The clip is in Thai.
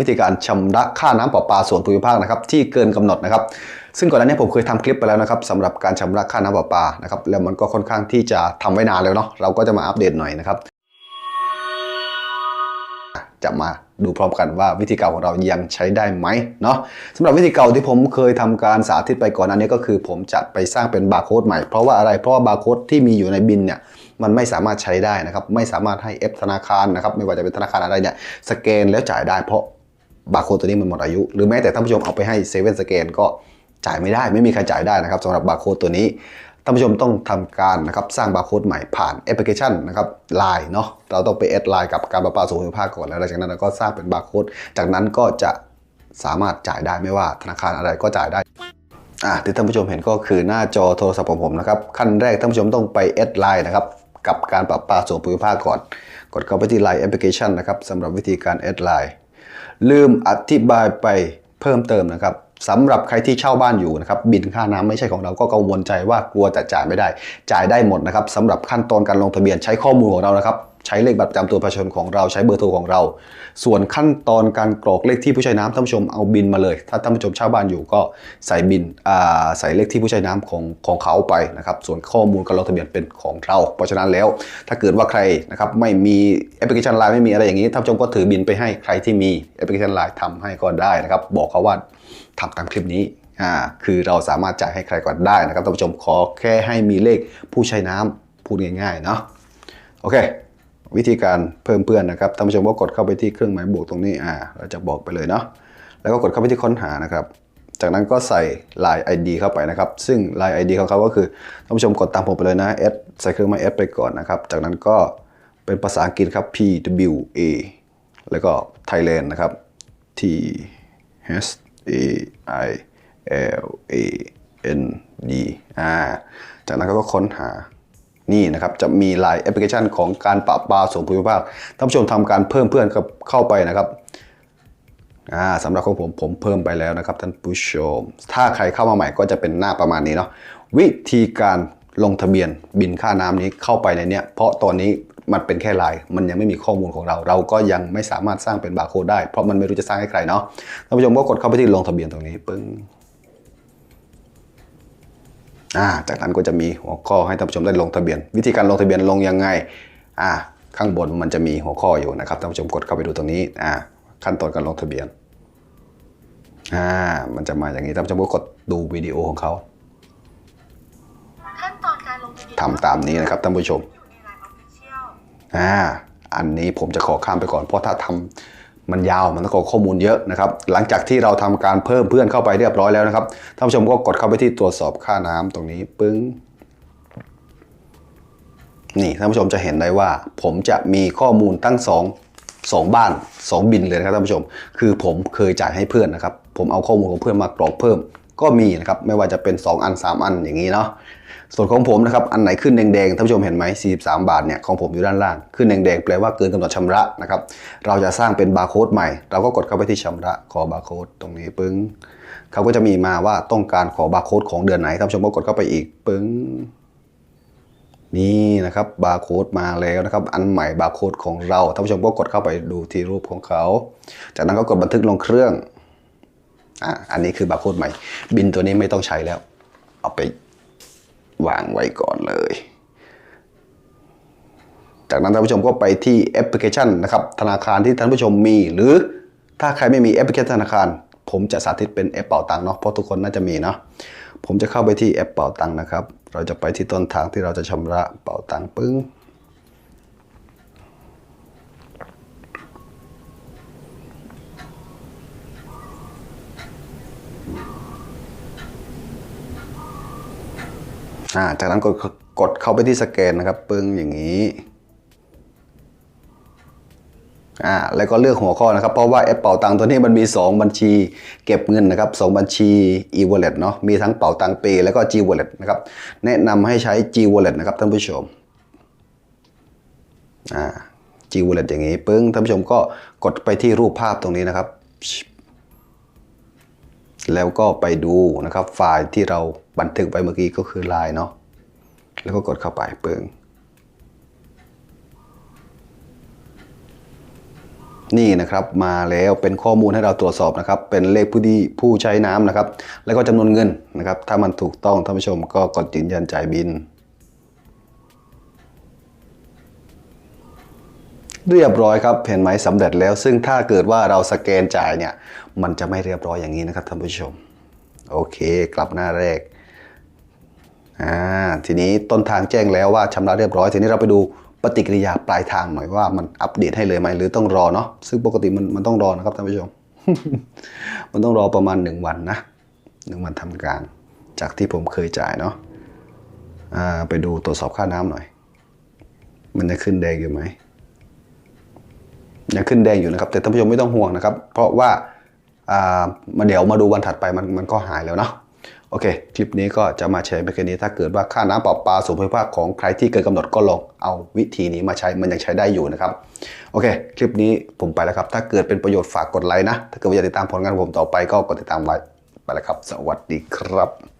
วิธีการชำระค่าน้ำประปาส่วนภูมิภาคนะครับที่เกินกำหนดนะครับ ซึ่งก่อนหน้านี้ผมเคยทำคลิปไปแล้วนะครับสำหรับการชำระค่าน้ำประปานะครับแล้วมันก็ค่อนข้างที่จะทำไว้นานแล้วเนาะเราก็จะมาอัปเดตหน่อยนะครับจะมาดูพร้อมกันว่าวิธีเก่าของเรายังใช้ได้ไหมเนาะสำหรับวิธีเก่าที่ผมเคยทำการสาธิตไปก่อนอันนี้ก็คือ ผมจะไปสร้างเป็นบาร์โค้ดใหม่เพราะว่าอะไรเพราะว่าบาร์โค้ดที่มีอยู่ในบินเนี่ยมันไม่สามารถใช้ได้นะครับ ไม่สามารถให้ F ธนาคารนะครับ ไม่ว่าจะเป็นธนาคารอะไรเนี่ยสแกนแล้วจ่ายได้เพราะ บาร์โค้ดตัวนี้มันหมดอายุ หรือแม้แต่ท่านผู้ชมเอาไปให้เซเว่นสแกนก็จ่ายไม่ได้ ไม่มีใครจ่ายได้นะครับสำหรับบาร์โค้ดตัวนี้ท่านผู้ชมต้องทำการนะครับสร้างบาร์โค้ดใหม่ผ่านแอปพลิเคชันนะครับไลน์เนาะเราต้องไปแอดไลน์กับการประปาส่วนภูมิภาคก่อนแล้วหลังจากนั้นเราก็สร้างเป็นบาร์โค้ดจากนั้นก็จะสามารถจ่ายได้ไม่ว่าธนาคารอะไรก็จ่ายได้อะที่ท่านผู้ชมเห็นก็คือหน้าจอโทรศัพท์ของผมนะครับขั้นแรกท่านผู้ชมต้องไปแอดไลน์นะครับกับการประปาส่วนภูมิภาคก่อน กดเข้าไปที่ไลน์แอปพลิเคชันนะครับสำหรับวิธีการแอดไลน์ ลืมอธิบายไปเพิ่มเติมนะครับสำหรับใครที่เช่าบ้านอยู่นะครับบินค่าน้ำไม่ใช่ของเราก็กังวลใจว่ากลัวแต่จ่ายไม่ได้ จ่ายได้หมดนะครับสำหรับขั้นตอนการลงทะเบียนใช้ข้อมูลของเรานะครับ ใช้เลขบัตรประจำตัวประชาชนของเราใช้เบอร์โทรของเรา ส่วนขั้นตอนการกรอกเลขที่ผู้ใช้น้ำท่านผู้ชมเอาบินมาเลย ถ้าท่านผู้ชมเช่าบ้านอยู่ก็ใส่บินอ่าใส่เลขที่ผู้ใช้น้ำของของเขาไปนะครับ ส่วนข้อมูลการลงทะเบียนเป็นของเรา เพราะฉะนั้นแล้ว ถ้าเกิดว่าใครนะครับไม่มีแอปพลิเคชันไลน์ไม่มีอะไรอย่างนี้ท่านผู้ชมก็ถือบินไปให้ใครที่มีแอปพลิเคชันไลน์ทำให้ก็ได้นะครับ บอกเขาว่าทำตามคลิปนี้อ่าคือเราสามารถจ่ายให้ใครก่อนได้นะครับท่านผู้ชมขอแค่ให้มีเลขผู้ใช้น้ำพูดง่ายๆเนาะโอเค วิธีการเพิ่มเพื่อนนะครับท่านผู้ชมก็กดเข้าไปที่เครื่องหมายบวกตรงนี้อ่าเราจะบอกไปเลยเนาะแล้วก็กดเข้าไปที่ค้นหานะครับ จากนั้นก็ใส่ Line ID เข้าไปนะครับ ซึ่ง Line ID ของเขาก็คือท่านผู้ชมกดตามผมไปเลยนะ S ใส่เครื่องหมาย S ไปก่อนนะครับ จากนั้นก็เป็นภาษาอังกฤษครับ P W A แล้วก็ Thailand นะครับ T H A I L A N D อ่าจากนั้นก็ค้นหา นี่นะครับจะมีไลน์แอปพลิเคชันของการปราปาส่วนภูมิภาคท่านผู้ชมทำการเพิ่มเพื่อนเข้าไปนะครับสำหรับของผมผมเพิ่มไปแล้วนะครับท่านผู้ชม ถ้าใครเข้ามาใหม่ก็จะเป็นหน้าประมาณนี้เนาะวิธีการลงทะเบียนบินค่าน้ำนี้เข้าไปในเนี้ยเพราะตอนนี้มันเป็นแค่ไลน์มันยังไม่มีข้อมูลของเรา เราก็ยังไม่สามารถสร้างเป็นบาร์โค้ดได้ เพราะมันไม่รู้จะสร้างให้ใครเนาะท่านผู้ชมก็กดเข้าไปที่ลงทะเบียนตรงนี้ปึ้ง จากนั้นก็จะมีหัวข้อให้ท่านผู้ชมได้ลงทะเบียน วิธีการลงทะเบียนลงยังไงอ่าข้างบนมันจะมีหัวข้ออยู่นะครับท่านผู้ชมกดเข้าไปดูตรงนี้อ่าขั้นตอนการลงทะเบียนอ่ามันจะมาอย่างนี้ท่านผู้ชมก็กดดูวิดีโอของเขาขั้นตอนการลงทะเบียนทำตามนี้นะครับท่านผู้ชมอยู่ใน Line Official อ่าอันนี้ผมจะขอข้ามไปก่อนเพราะถ้าทำ มันยาวมันต้องขอข้อมูลเยอะนะครับ หลังจากที่เราทำการเพิ่มเพื่อนเข้าไปเรียบร้อยแล้วนะครับท่านผู้ชมก็กดเข้าไปที่ตรวจสอบค่าน้ำตรงนี้ปึ้งนี่ท่านผู้ชมจะเห็นได้ว่า ผมจะมีข้อมูลตั้งสองสองบ้านสองบินเลยนะครับท่านผู้ชม คือผมเคยจ่ายให้เพื่อนนะครับ ผมเอาข้อมูลของเพื่อนมากรอกเพิ่ม ก็มีนะครับไม่ว่าจะเป็น 2 อัน 3 อันอย่างนี้เนาะส่วนของผมนะครับอันไหนขึ้นแดงๆท่านผู้ชมเห็นไหม43 บาทเนี่ยของผมอยู่ด้านล่างขึ้นแดงๆแปลว่าเกินกำหนดชำระนะครับเราจะสร้างเป็นบาร์โค้ดใหม่ เราก็กดเข้าไปที่ชำระขอบาร์โค้ดตรงนี้ปึ้งเขาก็จะมีมาว่าต้องการขอบาร์โค้ดของเดือนไหนท่านผู้ชมก็กดเข้าไปอีกปึ้งนี่นะครับบาร์โค้ดมาแล้วนะครับอันใหม่บาร์โค้ดของเราท่านผู้ชมก็กดเข้าไปดูที่รูปของเขา จากนั้นก็กดบันทึกลงเครื่อง อะอันนี้คือบาร์โค้ดใหม่ บินตัวนี้ไม่ต้องใช้แล้ว เอาไปวางไว้ก่อนเลย จากนั้นท่านผู้ชมก็ไปที่แอปพลิเคชันนะครับธนาคารที่ท่านผู้ชมมี หรือถ้าใครไม่มีแอปพลิเคชันธนาคาร ผมจะสาธิตเป็นแอปเป่าตังค์เนาะเพราะทุกคนน่าจะมีเนาะผมจะเข้าไปที่แอปเป่าตังค์นะครับ เราจะไปที่ต้นทางที่เราจะชำระเป่าตังค์ปึ้ง อ่าจากนั้นกดกดเข้าไปที่สแกนนะครับปึ้งอย่างนี้อ่าแล้วก็เลือกหัวข้อนะครับ เพราะว่าแอปเป่าตังตัวนี้มันมี 2 บัญชีเก็บเงินนะครับ 2 บัญชี e-wallet เนาะมีทั้งเป่าตังเปแล้วก็ g-wallet นะครับแนะนำให้ใช้ g-wallet นะครับท่านผู้ชมอ่า g-wallet อย่างนี้ปึ้งท่านผู้ชมก็กดไปที่รูปภาพตรงนี้นะครับ แล้วก็ไปดูนะครับไฟล์ที่เราบันทึกไว้เมื่อกี้ก็คือไลน์เนาะแล้วก็กดเข้าไปเปิงนี่นะครับมาแล้วเป็นข้อมูลให้เราตรวจสอบนะครับ เป็นเลขผู้ที่ผู้ใช้น้ำนะครับ แล้วก็จำนวนเงินนะครับ ถ้ามันถูกต้องท่านผู้ชมก็กดยืนยันจ่ายบิน เรียบร้อยครับเห็นไหมสำเร็จแล้ว ซึ่งถ้าเกิดว่าเราสแกนจ่ายเนี่ย มันจะไม่เรียบร้อยอย่างนี้นะครับท่านผู้ชม โอเค กลับหน้าแรกอ่าทีนี้ต้นทางแจ้งแล้วว่าชำระเรียบร้อย ทีนี้เราไปดูปฏิกิริยาปลายทางหน่อยว่ามันอัปเดตให้เลยไหมหรือต้องรอเนาะซึ่งปกติมันมันต้องรอนะครับท่านผู้ชม มันต้องรอประมาณหนึ่งวันนะหนึ่งวันทำการ จากที่ผมเคยจ่ายเนาะอ่าไปดูตรวจสอบค่าน้ำหน่อย มันจะขึ้นแดงอยู่ไหม ยังขึ้นแดงอยู่นะครับ แต่ท่านผู้ชมไม่ต้องห่วงนะครับ เพราะว่าอ่ามาเดี๋ยวมาดูวันถัดไปมันมันก็หายแล้วเนาะโอเค คลิปนี้ก็จะมาแชร์ไปแค่นี้ถ้าเกิดว่าค่าน้ำประปาส่วนภูมิภาคของใครที่เกินกำหนดก็ลองเอาวิธีนี้มาใช้มันยังใช้ได้อยู่นะครับ โอเค คลิปนี้ผมไปแล้วครับ ถ้าเกิดเป็นประโยชน์ฝากกดไลค์นะ ถ้าเกิดว่าอยากติดตามผลงานผมต่อไปก็กดติดตามไว้ไปแล้วครับ สวัสดีครับ